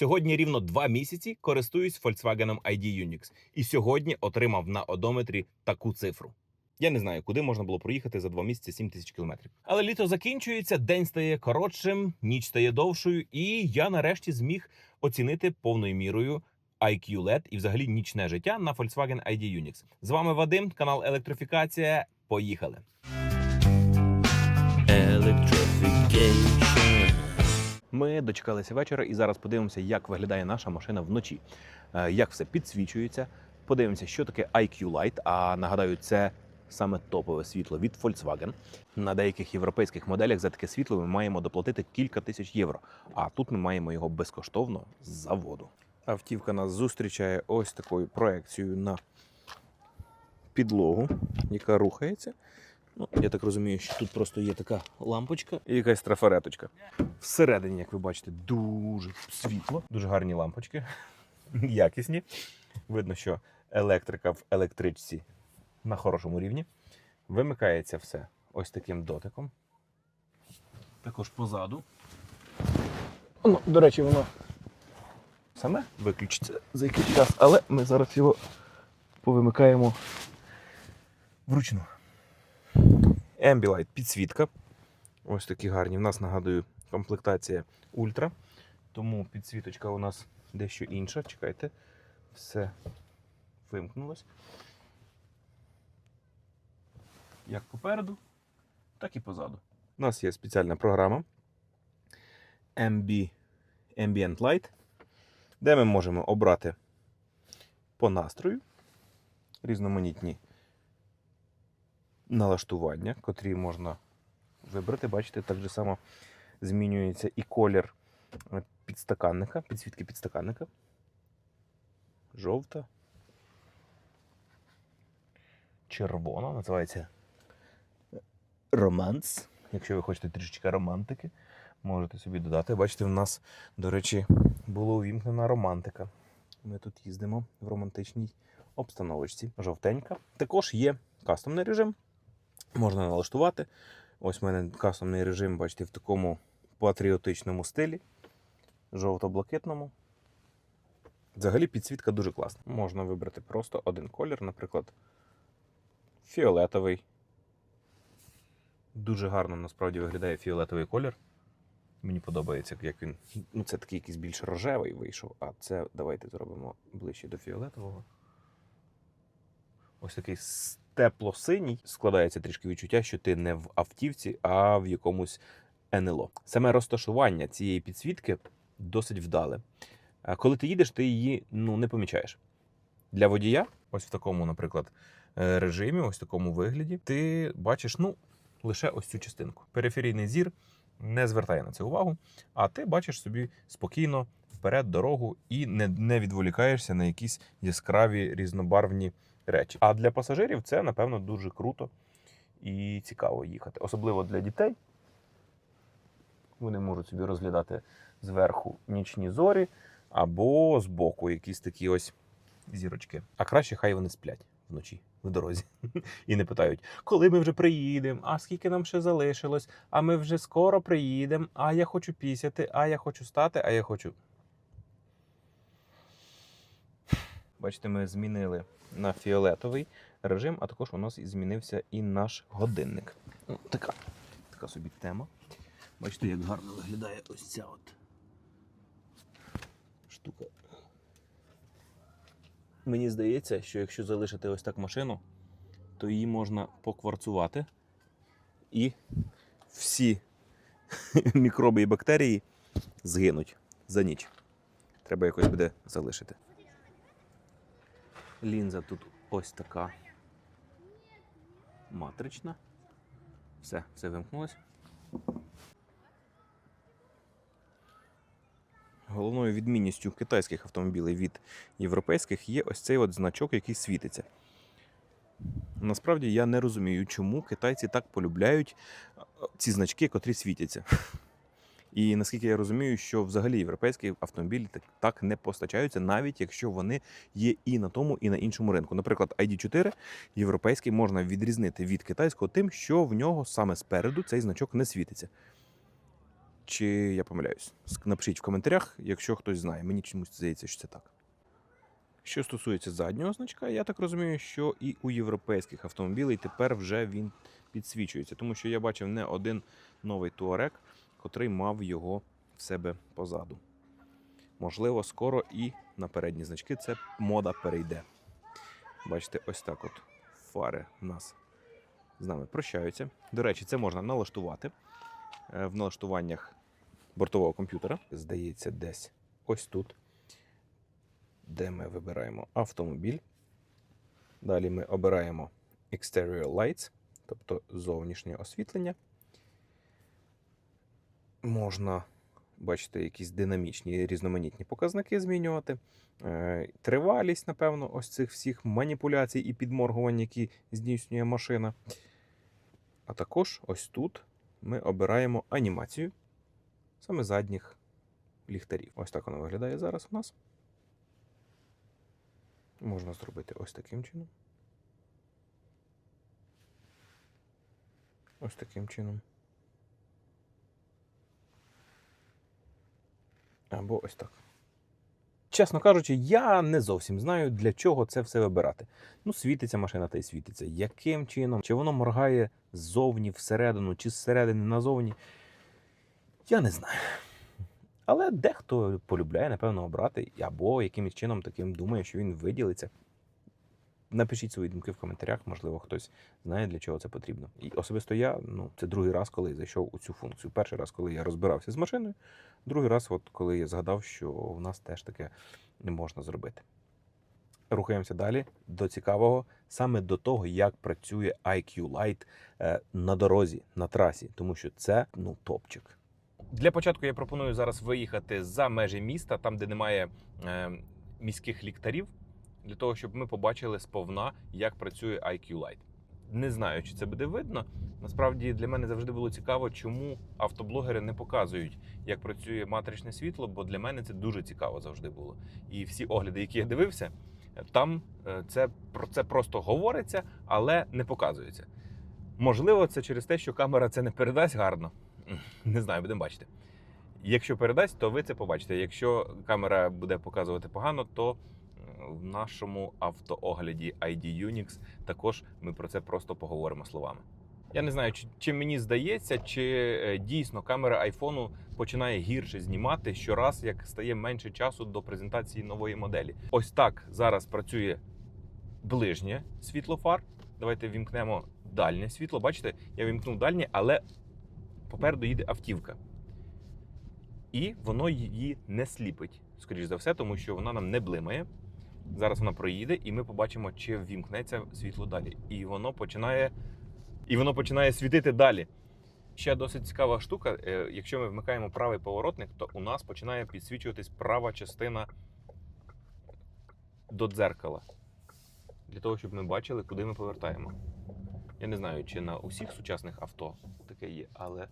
Сьогодні рівно два місяці користуюсь Volkswagen ID Unix. І сьогодні отримав на одометрі таку цифру. Я не знаю, куди можна було проїхати за два місяці 7 тисяч кілометрів. Але літо закінчується, день стає коротшим, ніч стає довшою, і я нарешті зміг оцінити повною мірою IQ LED і взагалі нічне життя на Volkswagen ID Unix. З вами Вадим, канал Електрифікація. Поїхали. Electrification. Ми дочекалися вечора і зараз подивимося, як виглядає наша машина вночі, Е, як все підсвічується. Подивимося, що таке IQ Light. А нагадаю, це саме топове світло від Volkswagen. На деяких європейських моделях за таке світло ми маємо доплатити кілька тисяч євро. А тут ми маємо його безкоштовно з заводу. Автівка нас зустрічає ось такою проекцією на підлогу, яка рухається. Ну, я так розумію, що тут просто є така лампочка і якась трафареточка. Всередині, як ви бачите, дуже світло, дуже гарні лампочки, якісні. Видно, що електрика в електричці на хорошому рівні. Вимикається все ось таким дотиком. Також позаду. Ну, до речі, воно саме виключиться за якийсь час, але ми зараз його повимикаємо вручну. Ambilight підсвітка. Ось такі гарні. В нас нагадую комплектація Ультра. Тому підсвіточка у нас дещо інша. Чекайте, все вимкнулось. Як попереду, так і позаду. У нас є спеціальна програма MB Ambient Light, де ми можемо обрати по настрою різноманітні налаштування, котрі можна вибрати. Бачите, так же само змінюється і колір е, підстаканника, підсвітки підстаканника. Жовта. Червона, називається романс. Якщо ви хочете трішечки романтики, можете собі додати. Бачите, в нас, до речі, була увімкнена романтика. Ми тут їздимо в романтичній обстановочці. Жовтенька. Також є кастомний режим. Можна налаштувати. Ось у мене кастомний режим, бачите, в такому патріотичному стилі, жовто-блакитному. Взагалі підсвітка дуже класна. Можна вибрати просто один колір, наприклад, фіолетовий. Дуже гарно насправді виглядає фіолетовий колір. Мені подобається, як він. Ну, це такий якийсь більш рожевий вийшов, а це давайте зробимо ближче до фіолетового. Ось такий тепло-синій. Складається трішки відчуття, що ти не в автівці, а в якомусь НЛО. Саме розташування цієї підсвітки досить вдале. Коли ти їдеш, ти її ну, не помічаєш. Для водія, ось в такому, наприклад, е, режимі, ось в такому вигляді, ти бачиш ну, лише ось цю частинку. Периферійний зір не звертає на це увагу, а ти бачиш собі спокійно вперед дорогу і не, не відволікаєшся на якісь яскраві різнобарвні речі. А для пасажирів це, напевно, дуже круто і цікаво їхати. Особливо для дітей. Вони можуть собі розглядати зверху нічні зорі або збоку якісь такі ось зірочки. А краще хай вони сплять вночі в дорозі і не питають, коли ми вже приїдемо, а скільки нам ще залишилось, а ми вже скоро приїдемо, а я хочу пісяти, а я хочу стати, а я хочу. Бачите, ми змінили на фіолетовий режим, а також у нас і змінився і наш годинник. Ну, така, така собі тема. Бачите, як гарно виглядає ось ця от штука. Мені здається, що якщо залишити ось так машину, то її можна покварцувати і всі мікроби і бактерії згинуть за ніч. Треба якось буде залишити. Лінза тут ось така матрична. Все, все вимкнулось. Головною відмінністю китайських автомобілів від європейських є ось цей от значок, який світиться. Насправді я не розумію, чому китайці так полюбляють ці значки, котрі світяться. І наскільки я розумію, що взагалі європейські автомобілі так, так не постачаються, навіть якщо вони є і на тому, і на іншому ринку. Наприклад, ID4 європейський можна відрізнити від китайського тим, що в нього саме спереду цей значок не світиться. чи я помиляюсь? Напишіть в коментарях, якщо хтось знає. Мені чомусь здається, що це так. Що стосується заднього значка, я так розумію, що і у європейських автомобілей тепер вже він підсвічується, тому що я бачив не один новий Touareg, котрий мав його в себе позаду. Можливо, скоро і на передні значки це мода перейде. Бачите, ось так от фари в нас з нами прощаються. До речі, це можна налаштувати е, в налаштуваннях бортового комп'ютера. Здається, десь ось тут, де ми вибираємо автомобіль. Далі ми обираємо Exterior Lights, тобто зовнішнє освітлення. Можна бачите, якісь динамічні різноманітні показники змінювати. Е, Тривалість, напевно, ось цих всіх маніпуляцій і підморгувань, які здійснює машина. А також ось тут ми обираємо анімацію саме задніх ліхтарів. Ось так воно виглядає зараз у нас. Можна зробити ось таким чином. Ось таким чином. Або ось так. Чесно кажучи, я не зовсім знаю, для чого це все вибирати. Ну, світиться машина та й світиться. Яким чином? Чи воно моргає ззовні, всередину, чи зсередини назовні? Я не знаю. Але дехто полюбляє, напевно, обрати, або якимось чином таким думає, що він виділиться. Напишіть свої думки в коментарях, можливо, хтось знає, для чого це потрібно. І особисто я, ну, це другий раз, коли зайшов у цю функцію. Перший раз, коли я розбирався з машиною, другий раз, от коли я згадав, що в нас теж таке не можна зробити. Рухаємося далі до цікавого, саме до того, як працює IQ Light е, на дорозі, на трасі, тому що це ну топчик. Для початку я пропоную зараз виїхати за межі міста, там, де немає е, міських ліхтарів, для того, щоб ми побачили сповна, як працює IQ Light. Не знаю, чи це буде видно. Насправді для мене завжди було цікаво, чому автоблогери не показують, як працює матричне світло, бо для мене це дуже цікаво завжди було. І всі огляди, які я дивився, там е, це про це просто говориться, але не показується. Можливо, це через те, що камера це не передасть гарно. Не знаю, будемо бачити. Якщо передасть, то ви це побачите. Якщо камера буде показувати погано, то в нашому автоогляді ID Unix також ми про це просто поговоримо словами. Я не знаю, чи, чи мені здається, чи е, дійсно камера айфону починає гірше знімати щораз, як стає менше часу до презентації нової моделі. Ось так зараз працює ближнє світло фар. Давайте вімкнемо дальнє світло. Бачите, я вімкнув дальнє, але попереду їде автівка. І воно її не сліпить, скоріш за все, тому що вона нам не блимає. Зараз вона проїде, і ми побачимо, чи ввімкнеться світло далі. І воно починає, і воно починає світити далі. Ще досить цікава штука. е, Якщо ми вмикаємо правий поворотник, то у нас починає підсвічуватись права частина до дзеркала. Для того, щоб ми бачили, куди ми повертаємо. Я не знаю, чи на усіх сучасних авто таке є, але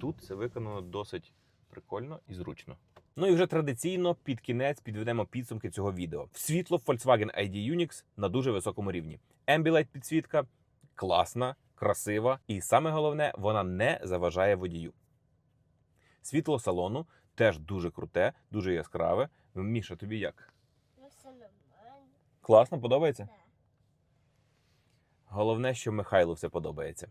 тут це виконано досить прикольно і зручно. Ну і вже традиційно під кінець підведемо підсумки цього відео. Світло Volkswagen ID Unix на дуже високому рівні. Ambilight підсвітка класна, красива, і саме головне, вона не заважає водію. Світло салону теж дуже круте, дуже яскраве. Міша, тобі як? Класно, подобається? Головне, що Михайлу все подобається.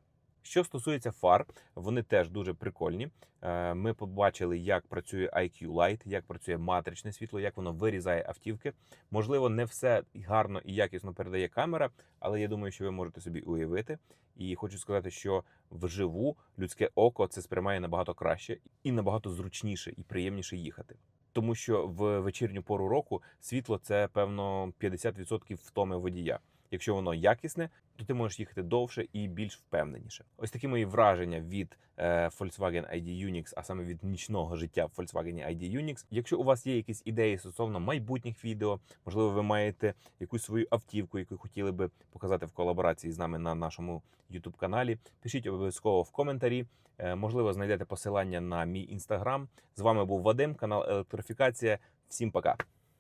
Що стосується фар, вони теж дуже прикольні. Е, Ми побачили, як працює IQ Light, як працює матричне світло, як воно вирізає автівки. Можливо, не все гарно і якісно передає камера, але я думаю, що ви можете собі уявити. І хочу сказати, що вживу людське око це сприймає набагато краще і набагато зручніше і приємніше їхати. Тому що в вечірню пору року світло це певно 50% втоми водія. Якщо воно якісне, то ти можеш їхати довше і більш впевненіше. Ось такі мої враження від е, Volkswagen ID Unix, а саме від нічного життя в Volkswagen ID Unix. Якщо у вас є якісь ідеї стосовно майбутніх відео, можливо, ви маєте якусь свою автівку, яку хотіли би показати в колаборації з нами на нашому youtube каналі. Пишіть обов'язково в коментарі. Е, можливо, знайдете посилання на мій інстаграм. З вами був Вадим, канал Електрифікація. Всім пока.